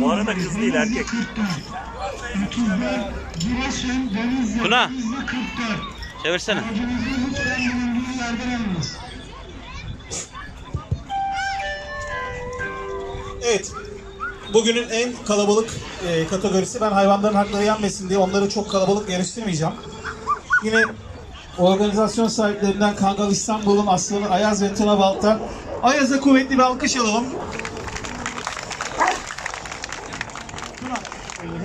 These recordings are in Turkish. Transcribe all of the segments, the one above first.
Bu arada kız değil erkek. 34 Giresun Tuna. Çevirsene. Evet. Bugünün en kalabalık e, kategorisi. Ben hayvanların hakları yenmesin diye onları çok kalabalık yarıştırmayacağım. Yine organizasyon sahiplerinden Kangal İstanbul'un aslanı Ayaz ve Tuna Balta. Ayaz'a kuvvetli bir alkış alalım. Tuna,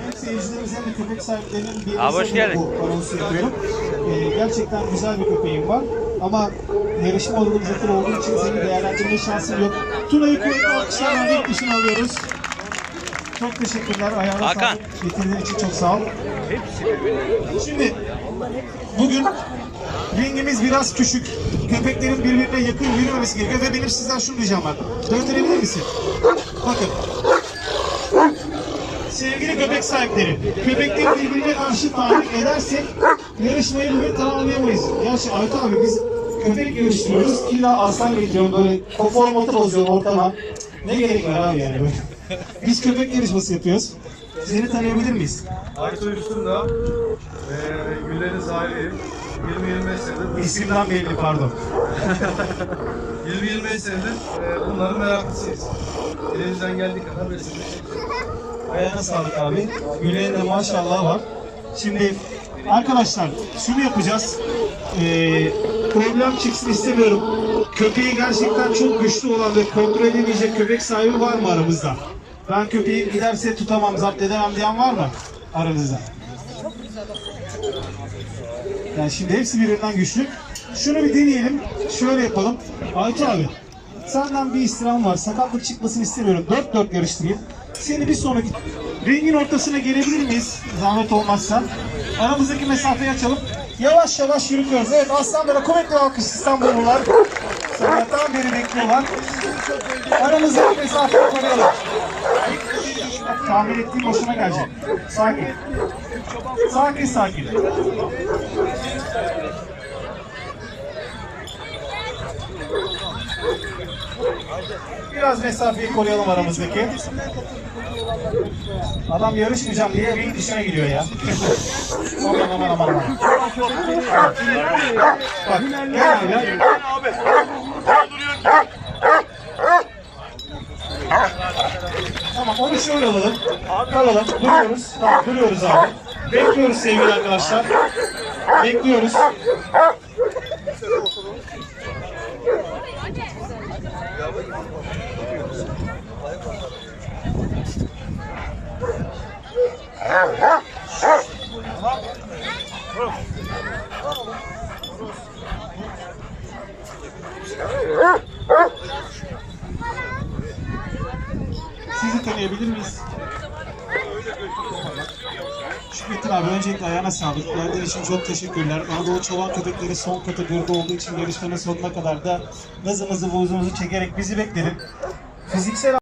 hem seyircilerimiz hem de köpek sahiplerinin bir Abi hoş geldin. bu anonsu yapıyorum. E, gerçekten güzel bir köpeğim var. Ama yarışma organizatörü olduğu için seni değerlendirme şansım yok. Tuna'yı kuvvetli alkışlarla ilk dışına alıyoruz. Çok teşekkürler. Ayağına Hakan. sağlık. Getirdiğin için çok sağ ol. Şimdi bugün ringimiz biraz küçük. Köpeklerin birbirine yakın yürümemesi gerekiyor ve benim sizden şunu diyeceğim var. Döndürebilir misin? Bakın. Sevgili köpek sahipleri, köpekleri birbirine karşı tahrik edersek yarışmayı bugün tamamlayamayız. Gerçi Ayta abi biz köpek yarıştırıyoruz. İlla aslan getiriyorum böyle konformatı bozuyorum ortama. Ne gerek var abi yani böyle. Biz köpek yarışması yapıyoruz. Seni tanıyabilir miyiz? Aytu Üstün'da e, Güller'in sahibiyim. 20-25 senedir, İsimden belli pardon. 20-25 senedir e, bunların meraklısıyız. Elimizden geldiği kadar besledik. Ayağına sağlık abi. Güleğin de maşallah var. Şimdi arkadaşlar şunu yapacağız. Ee, problem çıksın istemiyorum. Köpeği gerçekten çok güçlü olan ve kontrol edemeyecek köpek sahibi var mı aramızda? Ben köpeği giderse tutamam, zapt edemem diyen var mı aranızda? Yani şimdi hepsi birbirinden güçlü. Şunu bir deneyelim. Şöyle yapalım. Aytu abi, senden bir istirham var. Sakatlık çıkmasını istemiyorum. 4-4 yarıştırayım. Seni bir sonraki ringin ortasına gelebilir miyiz? Zahmet olmazsa. Aramızdaki mesafeyi açalım. Yavaş yavaş yürütüyoruz. Evet aslanlara kuvvetli alkış İstanbullular. Sabahtan beri bekliyorlar. Aramızdaki mesafeyi koruyalım. Tahmin ettiğim hoşuna gelecek. Sakin. Sakin sakin. Biraz mesafeyi koruyalım aramızdaki. Adam yarışmayacağım diye ring dışına gidiyor ya. aman aman aman aman. Bak gel abi. Onu şöyle alalım. Alalım. Duruyoruz. Tamam duruyoruz abi. Bekliyoruz sevgili arkadaşlar. Bekliyoruz. Sizi tanıyabilir miyiz? Şükrettin abi öncelikle ayağına sağlık. Geldiğin için çok teşekkürler. Anadolu Çoban Köpekleri son kategoride olduğu için yarışmanın sonuna kadar da nazımızı buzumuzu çekerek bizi bekledin. Fiziksel